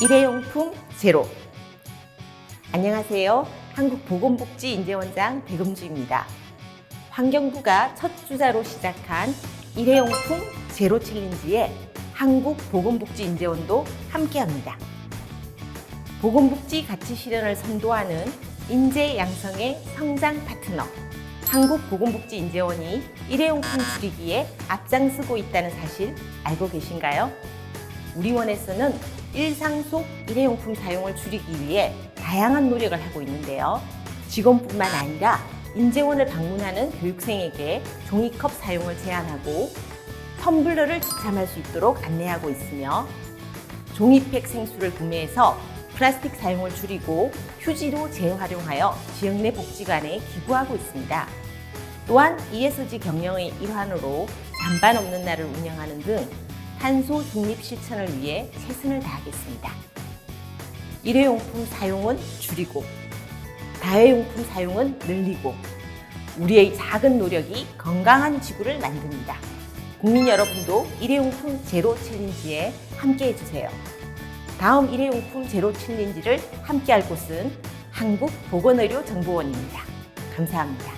일회용품 제로. 안녕하세요. 한국보건복지인재원장 백음주입니다. 환경부가 첫 주자로 시작한 일회용품 제로 챌린지에 한국보건복지인재원도 함께합니다. 보건복지 가치 실현을 선도하는 인재 양성의 성장 파트너 한국보건복지인재원이 일회용품 줄이기에 앞장서고 있다는 사실 알고 계신가요? 우리 원에서는 일상 속 일회용품 사용을 줄이기 위해 다양한 노력을 하고 있는데요. 직원뿐만 아니라 인재원을 방문하는 교육생에게 종이컵 사용을 제한하고 텀블러를 지참할 수 있도록 안내하고 있으며 종이팩 생수를 구매해서 플라스틱 사용을 줄이고 휴지도 재활용하여 지역 내 복지관에 기부하고 있습니다. 또한 ESG 경영의 일환으로 잔반 없는 날을 운영하는 등 탄소 중립 실천을 위해 최선을 다하겠습니다. 일회용품 사용은 줄이고 다회용품 사용은 늘리고 우리의 작은 노력이 건강한 지구를 만듭니다. 국민 여러분도 일회용품 제로 챌린지에 함께 해주세요. 다음 일회용품 제로 챌린지를 함께 할 곳은 한국보건의료정보원입니다. 감사합니다.